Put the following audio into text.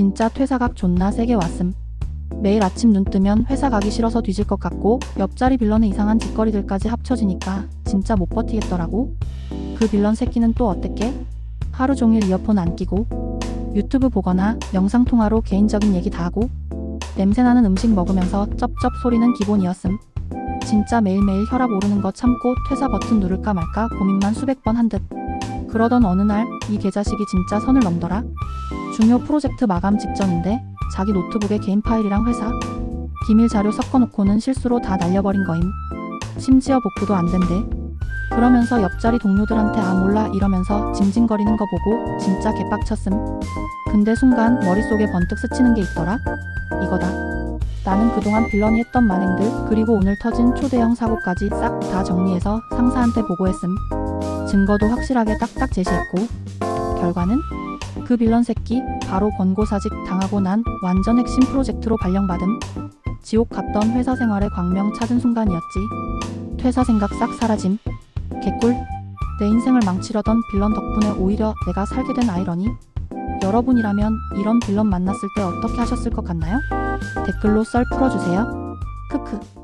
진짜 퇴사각 존나 세게 왔음. 매일 아침 눈 뜨면 회사 가기 싫어서 뒤질 것 같고 옆자리 빌런의 이상한 짓거리들까지 합쳐지니까 진짜 못 버티겠더라고. 그 빌런 새끼는 또 어땠게? 하루 종일 이어폰 안 끼고 유튜브 보거나 영상 통화로 개인적인 얘기 다 하고 냄새나는 음식 먹으면서 쩝쩝 소리는 기본이었음. 진짜 매일매일 혈압 오르는 거 참고 퇴사 버튼 누를까 말까 고민만 수백 번 한 듯. 그러던 어느 날 이 개자식이 진짜 선을 넘더라. 중요 프로젝트 마감 직전인데 자기 노트북에 개인 파일이랑 회사 기밀 자료 섞어놓고는 실수로 다 날려버린 거임. 심지어 복구도 안 된대. 그러면서 옆자리 동료들한테 아 몰라 이러면서 징징거리는 거 보고 진짜 개빡쳤음. 근데 순간 머릿속에 번뜩 스치는 게 있더라. 이거다. 나는 그동안 빌런이 했던 만행들 그리고 오늘 터진 초대형 사고까지 싹 다 정리해서 상사한테 보고했음. 증거도 확실하게 딱딱 제시했고 결과는 그 빌런 새끼 바로 권고사직 당하고 난 완전 핵심 프로젝트로 발령받음. 지옥 갔던 회사 생활의 광명 찾은 순간이었지. 퇴사 생각 싹 사라짐. 개꿀. 내 인생을 망치려던 빌런 덕분에 오히려 내가 살게 된 아이러니. 여러분이라면 이런 빌런 만났을 때 어떻게 하셨을 것 같나요? 댓글로 썰 풀어주세요. 크크.